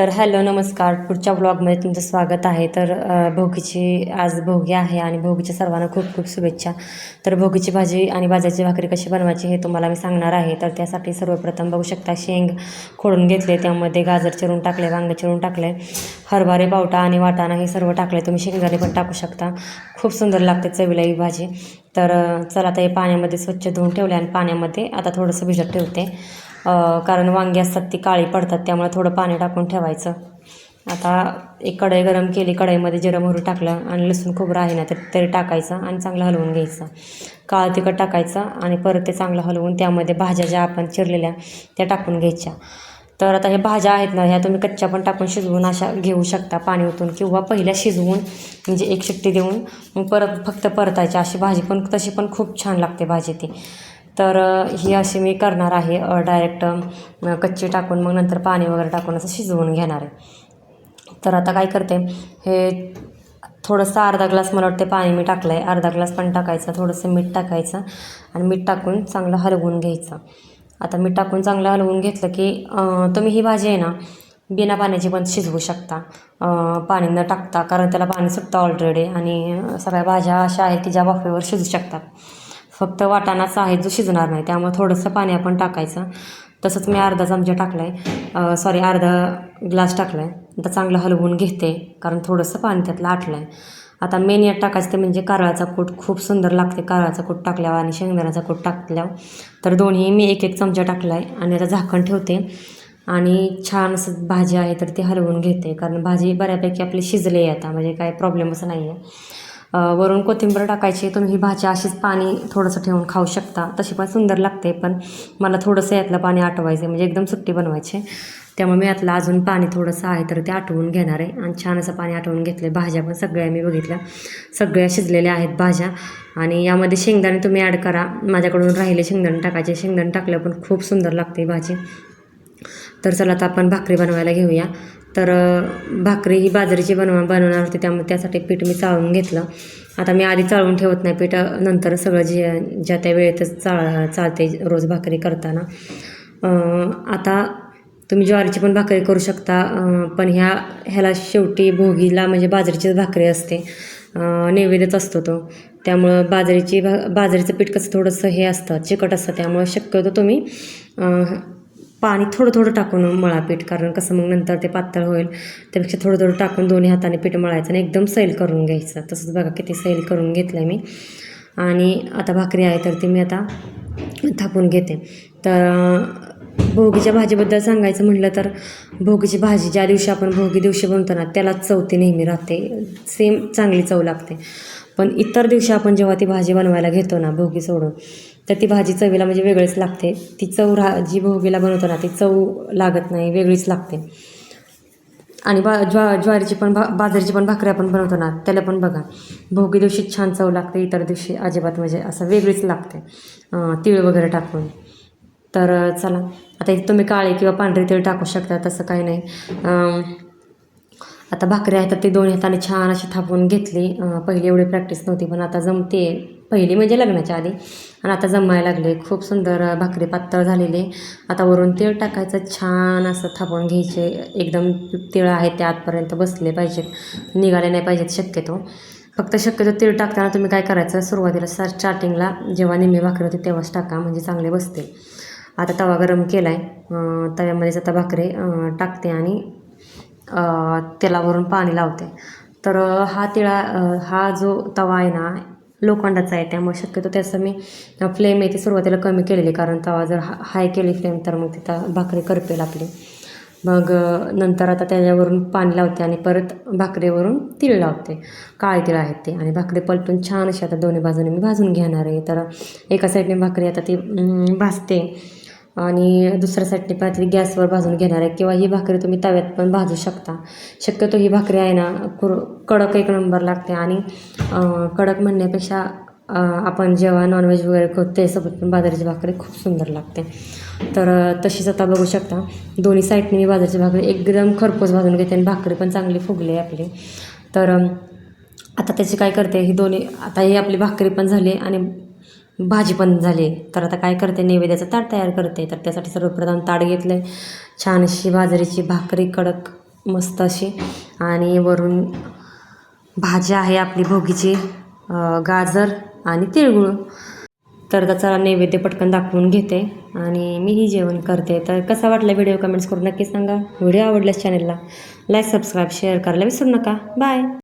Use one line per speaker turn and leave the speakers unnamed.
तर हॅलो नमस्कार. पुढच्या ब्लॉगमध्ये तुमचं स्वागत आहे. तर भोगीची आज भोगी आहे आणि भोगीच्या सर्वांना खूप खूप शुभेच्छा. तर भोगीची भाजी आणि भाज्याची भाकरी कशी बनवायची हे तुम्हाला मी सांगणार आहे. तर त्यासाठी सर्वप्रथम बघू शकता शेंग खोडून घेतले. त्यामध्ये गाजर चिरून टाकले वांगे चिरून टाकले. हरभरे पावटा आणि वाटाणा हे सर्व टाकले. तुम्ही शेंगदाणे पण टाकू शकता. खूप सुंदर लागते चवीला ही भाजी. तर चला आता हे पाण्यामध्ये स्वच्छ धुवून ठेवले आणि पाण्यामध्ये आता थोडंसं भिजत ठेवते. कारण वांगी असतात ती काळी पडतात त्यामुळे थोडं पाणी टाकून ठेवायचं. आता एक कढई गरम केली कढईमध्ये जिरं मोहरी टाकलं आणि लसूण खोबरं आहे ना तर तरी टाकायचं आणि चांगलं हलवून घ्यायचं. काळं तिखट टाकायचं आणि परत ते चांगलं हलवून त्यामध्ये भाज्या ज्या आपण चिरलेल्या त्या टाकून घ्यायच्या. तर आता ह्या भाज्या आहेत ना ह्या तुम्ही कच्च्या पण टाकून शिजवून अशा घेऊ शकता पाणी ओतून किंवा पहिल्या शिजवून म्हणजे एक शिट्टी देऊन मग परत फक्त परतायच्या अशी भाजी पण तशी पण खूप छान लागते भाजी ती. तर ही अशी मी करणार आहे डायरेक्ट कच्ची टाकून मग नंतर पाणी वगैरे टाकून असं शिजवून घेणार आहे. तर आता काय करते हे थोडंसं अर्धा ग्लास मला वाटते पाणी मी टाकलं आहे अर्धा ग्लास पण टाकायचं थोडंसं मीठ टाकायचं आणि मीठ टाकून चांगलं हलवून घ्यायचं. आता मीठ टाकून चांगलं हलवून घेतलं की तुम्ही ही भाजी आहे ना बिना पाण्याची पण शिजवू शकता. पाणी न टाकता कारण त्याला पाणी सुटतं ऑलरेडी आणि सगळ्या भाज्या अशा आहेत की ज्या वाफेवर शिजू शकतात. फक्त वाटाणाच आहे जो शिजणार नाही. त्यामुळे थोडंसं पाणी आपण टाकायचं. तसंच मी अर्धा चमचा टाकला आहे सॉरी अर्धा ग्लास टाकला आहे आता चांगलं हलवून घेते कारण थोडंसं पाणी त्यातलं आटलं आहे आता मेन यात टाकायचं ते म्हणजे कारळाचा कूट. खूप सुंदर लागते कारळाचा कूट टाकल्यावर आणि शेंगदाण्याचा कूट टाकल्यावर. तर दोन्ही मी एक एक चमचा टाकला आहे आणि आता झाकण ठेवते. आणि छान असं भाजी आहे तर ती हलवून घेते कारण भाजी बऱ्यापैकी आपली शिजली आहे आता. म्हणजे काय प्रॉब्लेमच नाही आहे वरून कोथिंबीर टाकायची तुम्ही ही भाजी अशीच पाणी थोडंसं ठेवून खाऊ शकता. तशी पण सुंदर लागते पण मला थोडंसं यातलं पाणी आटवायचं आहे म्हणजे एकदम सुट्टी बनवायची. त्यामुळे मी यातलं अजून पाणी थोडंसं आहे तर ते आटवून घेणार आहे. आणि छान असं पाणी आटवून घेतले भाज्या पण सगळ्या मी बघितल्या. सगळ्या शिजलेल्या आहेत भाज्या. आणि यामध्ये शेंगदाणे तुम्ही ॲड करा. माझ्याकडून राहिले शेंगदाणे टाकायचे. शेंगदाणे टाकलं पण खूप सुंदर लागते भाजी. तर चला आता आपण भाकरी बनवायला घेऊया. तर भाकरी ही बाजरीची बनवा बनवणार होती त्यामुळे त्यासाठी पीठ मी चाळून घेतलं. आता मी आधी चाळून ठेवत नाही पीठ नंतर सगळं जे ज्या त्या वेळेतच चाळ चालते रोज भाकरी करताना. आता तुम्ही ज्वारीची पण भाकरी करू शकता पण ह्या ह्याला शेवटी भोगीला म्हणजे बाजरीचीच भाकरी असते. नैवेद्यच असतो तो. त्यामुळं बाजरीची भा बाजरीचं पीठ कसं थोडंसं हे असतं चिकट असतं त्यामुळं शक्यतो तुम्ही पाणी थोडं थोडं टाकून मळा पीठ कारण कसं मग नंतर ते पातळ होईल त्यापेक्षा थोडं थोडं टाकून दोन्ही हाताने पीठ मळायचं आणि एकदम सैल करून घ्यायचं. तसंच बघा किती सैल करून घेतलं आहे मी. आणि आता भाकरी आहे तर ती मी आता थापून घेते. तर भोगीच्या भाजीबद्दल सांगायचं म्हटलं तर भोगीची भाजी ज्या दिवशी आपण भोगी दिवशी बनतो ना त्यालाच चवती नेहमी राहते. सेम चांगली चव लागते. पण इतर दिवशी आपण जेव्हा ती भाजी बनवायला घेतो ना भोगी सोडून तर ती भाजी चवीला म्हणजे वेगळीच लागते. ती चव रा जी भोगीला बनवतो ना ती चव लागत नाही वेगळीच लागते. आणि बा ज्वा ज्वारीची पण भा बाजरीची पण भाकरी आपण बनवतो ना त्याला पण बघा. भोगी दिवशी छान चव लागते इतर दिवशी अजिबात म्हणजे असं वेगळीच लागते. तीळ वगैरे टाकून. तर चला आता इथे तुम्ही काळे किंवा पांढरे तीळ टाकू शकता तसं काही नाही. आता भाकरी आहेत तर ती दोन हाताने छान अशी थापून घेतली. पहिली एवढी प्रॅक्टिस नव्हती पण आता जमते पहिली म्हणजे लग्नाच्या आधी. आणि आता जमायला लागले. खूप सुंदर भाकरी पातळ झालेली. आता वरून तीळ टाकायचं. छान असं थापून घ्यायचे. एकदम तिळं आहेत ते आतपर्यंत बसले पाहिजेत. निघाले नाही पाहिजेत शक्यतो. फक्त शक्यतो तीळ टाकताना तुम्ही काय करायचं? सुरुवातीला स्टार्टिंगला जेव्हा निम्मी भाकरी होती तेव्हाच टाका. म्हणजे चांगले बसते आता तवा गरम केला आहे तव्यामध्येच आता भाकरी टाकते आणि तेलावरून पाणी लावते. तर हा तिळा हा जो तवा आहे ना लोखंडाचा आहे त्यामुळे शक्यतो त्याचं मी फ्लेम आहे ती सुरुवातीला कमी केलेली कारण तवा जर हा हाय केली फ्लेम तर मग तिथं भाकरी करपेल आपली मग नंतर आता त्याच्यावरून पाणी लावते आणि परत भाकरीवरून तीळ लावते. काळे तीळ आहेत ते आणि भाकरी पलटून छान अशी आता दोन्ही बाजूने मी भाजून घेणार आहे. तर एका साईडने भाकरी आता ती भाजते. आणि दुसऱ्या साईडने पातळी गॅसवर भाजून घेणार आहे किंवा ही भाकरी तुम्ही तव्यात पण भाजू शकता. शक्यतो ही भाकरी आहे ना कुर कडक एक नंबर लागते. आणि कडक म्हणण्यापेक्षा आपण जेव्हा नॉनव्हेज वगैरे करतो त्यासोबत पण बाजरीची भाकरी खूप सुंदर लागते. तर तशीच आता बघू शकता. दोन्ही साईडने मी बाजरीची भाकरी एकदम खरपूस भाजून घेते आणि भाकरी पण चांगली फुगली आहे आपली. तर आता त्याची काय करते ही दोन्ही आता ही आपली भाकरी पण झाली आणि भाजी पण झाली. तर आता काय करते? नैवेद्याचं ताट तयार करते. तर त्यासाठी सर्वप्रथम ताट घेतलं आहे छान अशी बाजरीची भाकरी कडक मस्त अशी. आणि वरून भाजी आहे आपली भोगीची गाजर आणि तिळगुळ. तर त्याचा नैवेद्य पटकन दाखवून घेते आणि मीही जेवण करते. तर कसा वाटला व्हिडिओ कमेंट्स करून नक्की सांगा. व्हिडिओ आवडल्यास चॅनलला लाईक सबस्क्राईब शेअर करायला विसरू नका. बाय